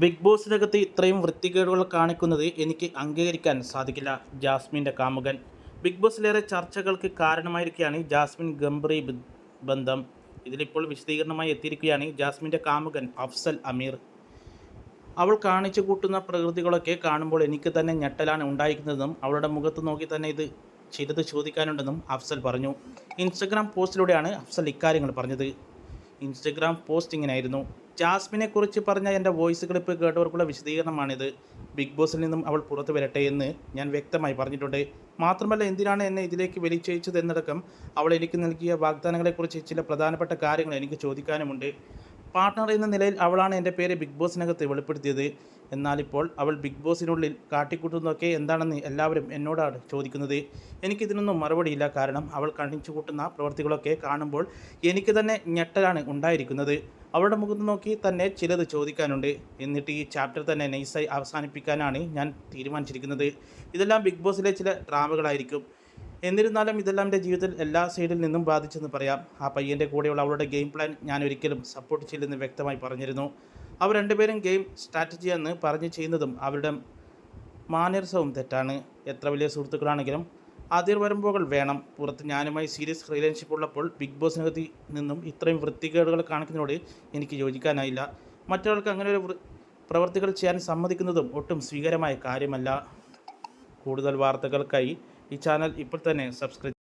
Big ബോസിനകത്ത് ഇത്രയും വൃത്തികേടുകൾ കാണിക്കുന്നത് എനിക്ക് അംഗീകരിക്കാൻ സാധിക്കില്ല ജാസ്മിന്റെ കാമുകൻ. ബിഗ് ബോസിലേറെ ചർച്ചകൾക്ക് കാരണമായിരിക്കുകയാണ് ജാസ്മിൻ ഗംബ്രി ബന്ധം. ഇതിലിപ്പോൾ വിശദീകരണമായി എത്തിയിരിക്കുകയാണ് ജാസ്മിന്റെ കാമുകൻ അഫ്സൽ അമീർ. അവൾ കാണിച്ചു കൂട്ടുന്ന പ്രകൃതികളൊക്കെ കാണുമ്പോൾ എനിക്ക് തന്നെ ഞെട്ടലാണ് ഉണ്ടായിരിക്കുന്നതെന്നും അവളുടെ മുഖത്ത് നോക്കി തന്നെ ഇത് ചിലത് ചോദിക്കാനുണ്ടെന്നും അഫ്സൽ പറഞ്ഞു. ഇൻസ്റ്റഗ്രാം പോസ്റ്റിലൂടെയാണ് അഫ്സൽ ഇക്കാര്യങ്ങൾ പറഞ്ഞത്. ഇൻസ്റ്റഗ്രാം പോസ്റ്റ് ഇങ്ങനെയായിരുന്നു. ജാസ്മിനെ കുറിച്ച് പറഞ്ഞ എന്റെ വോയിസ് ക്ലിപ്പ് കേട്ടവർക്കുള്ള വിശദീകരണമാണിത്. ബിഗ് ബോസിൽ നിന്നും അവൾ പുറത്തു വരട്ടെ എന്ന് ഞാൻ വ്യക്തമായി പറഞ്ഞിട്ടുണ്ട്. മാത്രമല്ല എന്തിനാണ് എന്നെ ഇതിലേക്ക് വലിച്ചയച്ചത് എന്നടക്കം അവൾ എനിക്ക് നൽകിയ വാഗ്ദാനങ്ങളെക്കുറിച്ച് ചില പ്രധാനപ്പെട്ട കാര്യങ്ങൾ എനിക്ക് ചോദിക്കാനുമുണ്ട്. പാർട്ട്ണർ എന്ന നിലയിൽ അവളാണ് എന്റെ പേര് ബിഗ് ബോസിനകത്ത് വെളിപ്പെടുത്തിയത്. എന്നാൽ ഇപ്പോൾ അവൾ ബിഗ് ബോസിനുള്ളിൽ കാട്ടിക്കൂട്ടുന്നതൊക്കെ എന്താണെന്ന് എല്ലാവരും എന്നോടാണ് ചോദിക്കുന്നത്. എനിക്കിതിനൊന്നും മറുപടിയില്ല. കാരണം അവൾ കണിച്ചു കൂട്ടുന്ന പ്രവൃത്തികളൊക്കെ കാണുമ്പോൾ എനിക്ക് തന്നെ ഞെട്ടലാണ് ഉണ്ടായിരിക്കുന്നത്. അവളുടെ മുഖത്ത് നോക്കി തന്നെ ചിലത് ചോദിക്കാനുണ്ട്. എന്നിട്ട് ഈ ചാപ്റ്റർ തന്നെ നൈസായി അവസാനിപ്പിക്കാനാണ് ഞാൻ തീരുമാനിച്ചിരിക്കുന്നത്. ഇതെല്ലാം ബിഗ് ബോസിലെ ചില ഡ്രാമകളായിരിക്കും എന്നിരുന്നാലും ഇതെല്ലാം എന്റെ ജീവിതത്തിൽ എല്ലാ സൈഡിൽ നിന്നും ബാധിച്ചെന്ന് പറയാം. ആ പയ്യന്റെ കൂടെയുള്ള അവളുടെ ഗെയിം പ്ലാൻ ഞാൻ ഒരിക്കലും സപ്പോർട്ട് ചെയ്യില്ലെന്ന് വ്യക്തമായി പറഞ്ഞിരുന്നു. അവർ രണ്ടുപേരും ഗെയിം സ്ട്രാറ്റജി എന്ന് പറഞ്ഞ് ചെയ്യുന്നതും അവരുടെ മാനർസവും തെറ്റാണ്. എത്ര വലിയ സുഹൃത്തുക്കളാണെങ്കിലും അതിർ അതിർവരമ്പുകൾ വേണം. പുറത്ത് ഞാനുമായി സീരിയസ് റിലേഷൻഷിപ്പ് ഉള്ളപ്പോൾ ബിഗ് ബോസിനകത്ത് നിന്നും ഇത്രയും വൃത്തികേടുകൾ കാണിക്കുന്നതിനോട് എനിക്ക് യോജിക്കാനായില്ല. മറ്റൊരാൾക്ക് അങ്ങനെ ഒരു പ്രവർത്തികൾ ചെയ്യാൻ സമ്മതിക്കുന്നതും ഒട്ടും സ്വീകാര്യമായ കാര്യമല്ല. കൂടുതൽ വാർത്തകൾക്കായി ഈ ചാനൽ ഇപ്പോൾ തന്നെ സബ്സ്ക്രൈബ്